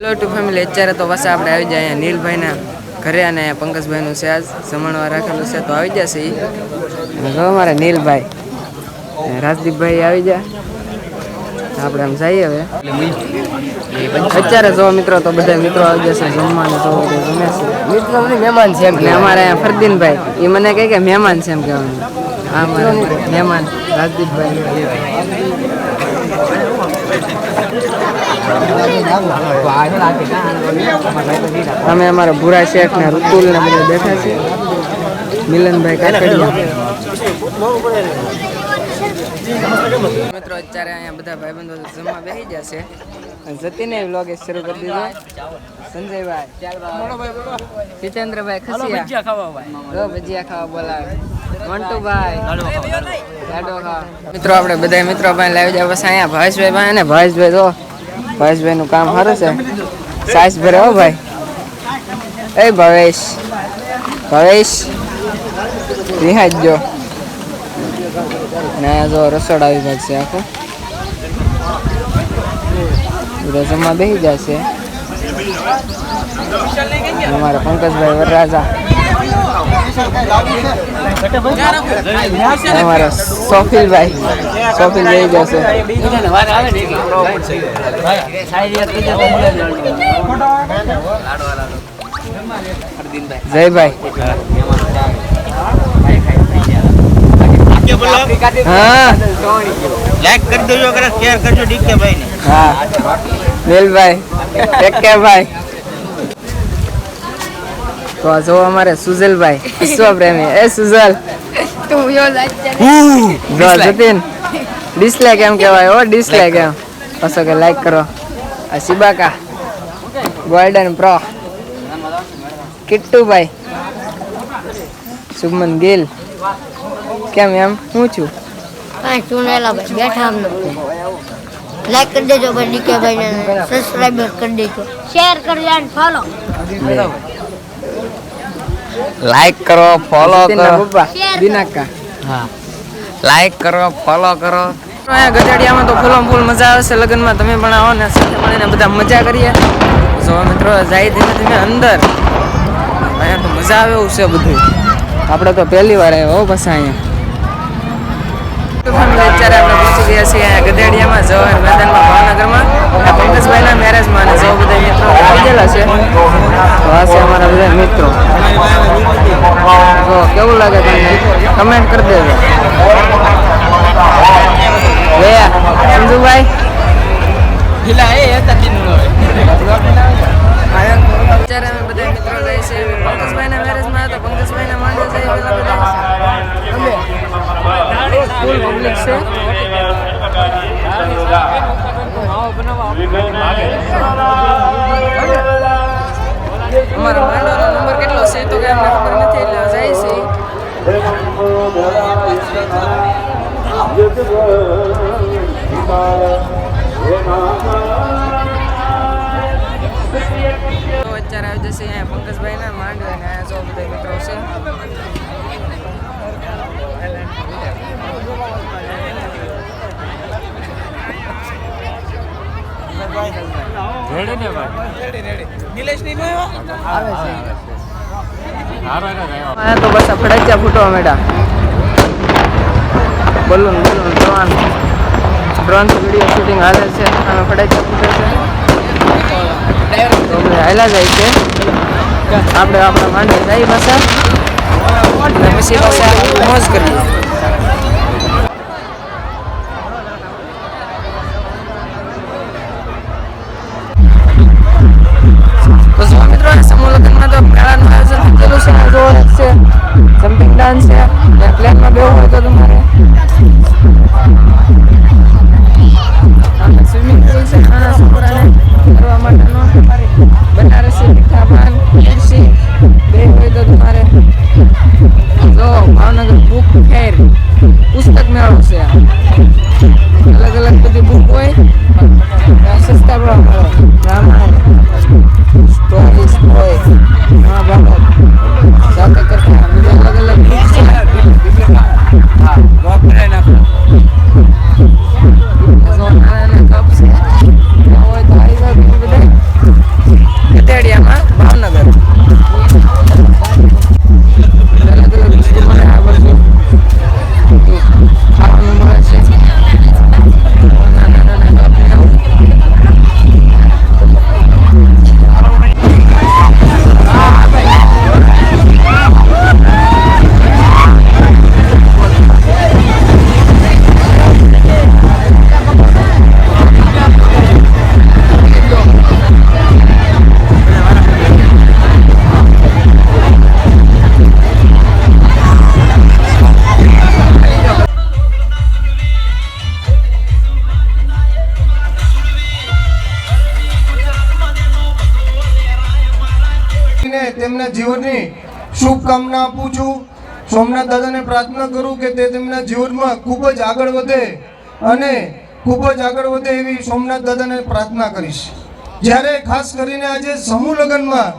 Hello two family અત્યારે તો બસ આપણે આવી જાય અહીંયા નીલભાઈના ઘરે અને પંકજભાઈનું છે આજ. જમણવા રાખેલું છે. તો આવી જશે એ જો અમારે નીલભાઈ. રાજદીપભાઈ આવી જા આપણે આમ જઈએ હવે. અત્યારે જો મિત્રો તો બધા મિત્રો આવી જશે જમવાનું તો ગમે છે. મિત્રો મહેમાન છે એમ અમારે અહીંયા ફરદીનભાઈ. એ મને કહે કે મહેમાન છે એમ કહેવાનું. હા મારા મહેમાન. રાજદીપભાઈ. અમે અમારા ભૂરા શેઠ ને ઋતુલ ને બધા બેઠા છે મિલનભાઈ કાકડિયા. મિત્રો અત્યારે અહીંયા બધા ભાઈબંધો જમવા બેસી જશે છે. જતીને વ્લોગ શરૂ કરી દીધો. સંજયભાઈ જીતેન્દ્રભાઈ ખસિયા. ભજીયા ખાવા બોલાવે. મિત્રો આપણે બધા મિત્રો પાસે લાવી જાય પછી અહીંયા ભાવેશભાઈ ભાઈ ને ભાવેશભાઈ જો. ભાવેશભાઈ નું કામ સારું છે. સાસ ભરે હો ભાઈ. એ ભાવેશ. ભવેશ. રિહાજ જો ને જો રસોડા વિભાગ છે આખો. બધા જમવા બેસી જશે અમારા પંકજભાઈ વરરાજા. અમારા સોફિલભાઈ. સોફિલ જઈ જશે જયભાઈ. હા. લાઈક કરી દેજો શેર કરજો ડીકે ભાઈ ને હા. નીલભાઈ ટેક કે ભાઈ તો આ જો અમારે સુજલભાઈ વિશ્વ પ્રેમી એ સુજલ. જો જતીન. ડિસલાઈક એમ કહેવાય ઓ ડિસલાઈક એમ. પાછો કે લાઈક કરો. આ શિબાકા ગોલ્ડન પ્રો કિટ્ટુભાઈ. શુભમન ગિલ. કેમ એમ? હું છું? કાંઈ ચૂનેલા ભાઈ બેઠા અમને લાઈક કરી દેજો ભાઈ ડીકે ભાઈ ને સબસ્ક્રાઈબર કરી દેજો શેર કરજો અને ફોલો લાઈક કરો ફોલો કરો. દિનાકા હા. લાઈક કરો ફોલો કરો. અહીંયા ગજાડિયામાં તો ફૂલો ફૂલ મજા આવશે લગ્નમાં તમે પણ આવો ને સાથે મળીને બધા મજા કરીએ. જો મિત્રો જાય ધીમે ધીમે અંદર. અહીંયા તો મજા આવે એવું છે બધું. આપણે તો પહેલી વાર આવ્યા હો બસ અહીંયા. તો અત્યારે આપણે પહોંચી ગયા છીએ અહીંયા ગધેડિયામાં જવાહર મેદાનમાં ભાવનગરમાં પંકજભાઈના મેરેજમાં અને જો બધા મિત્રો આવી ગયેલા છે. તો આ છે અમારા બધા મિત્રો. કેવું લાગે તમને કમેન્ટ કરી દેજો. સંજુભાઈ અત્યારે અમે બધા મિત્રો જાય છે પંકજભાઈના મેરેજમાં હતા પંકજભાઈના માંડે જાય પેલા બધા ફૂલ પબ્લિક છે અમારો માંડવાનો નંબર કેટલો છે તો કે અમને ખબર નથી એટલે જાય છે. અત્યારે આવી જશે અહીંયા પંકજભાઈના માંડવે અને અહીંયા જો બધા મિત્રો છે. અહીંયા તો બસ ફડાચ્યા ફૂટવા મેડા balloon, balloon drone drone video shooting હાલે છે. અમે ફડાચ્યા ફૂટે છે. તો બધા હાલ્યા જાય છે. આપણે આપણા માંડે જાય પાછા. પછી પાછા મોજ કરીએ. ડાન્સ છે. અને પ્લેનમાં બેવું હોય તો તમારે સ્વિમિંગ પુલ છે નાના છોકરાને કરવા માટેનો. બનારસી મીઠા પાન ખુરશી બે હોય તો તમારે જો ભાવનગર બુક ફેર પુસ્તક મેળો છે અલગ અલગ બધી બુક હોય. કરીને તેમના જીવનની શુભકામના આપું છું. સોમનાથ દાદાને પ્રાર્થના કરું કે તે તેમના જીવનમાં ખૂબ જ આગળ વધે અને ખૂબ જ આગળ વધે એવી સોમનાથ દાદાને પ્રાર્થના કરીશ. જ્યારે ખાસ કરીને આજે સમૂહ લગ્નમાં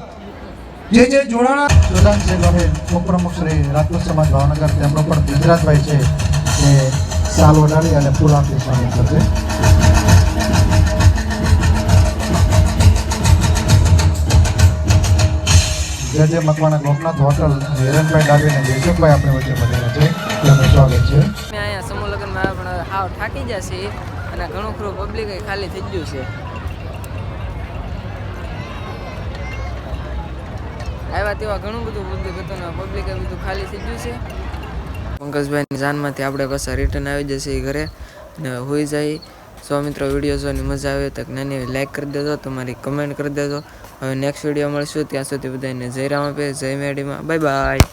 જે જે જોડાણા પ્રધાનસિંહ હવે ઉપપ્રમુખ શ્રી રાજપૂત સમાજ ભાવનગર, તેમનો પણ ગુજરાતભાઈ છે, એ સાલ ઓઢાડી અને ફૂલ આપી સ્વામી કરશે જે જે મકવાણા ગોપનાથ હોટલ હિરણભાઈ ડાબી અને જેસુભાઈ આપણી વચ્ચે મળેલા છે તેમનું સ્વાગત છે. મેં અહીંયા સમૂહ લગ્નમાં પણ હાવ થાકી જશે અને ઘણું ખરું પબ્લિક ખાલી થઈ ગયું છે. આવ્યા તેવા ઘણું બધું પબ્લિક હતું પબ્લિક બધું ખાલી થઈ ગયું છે. પંકજભાઈની જાનમાંથી આપણે કશા રિટર્ન આવી જશે ઘરે અને હોઈ જાય. સો મિત્રો વીડિયો જોવાની મજા આવે તો નાની લાઈક કરી દેજો, તમારી કમેન્ટ કરી દેજો. હવે નેક્સ્ટ વીડિયો મળશું, ત્યાં સુધી બધાને જય રામ આપે, જય મેડીમાં બાય બાય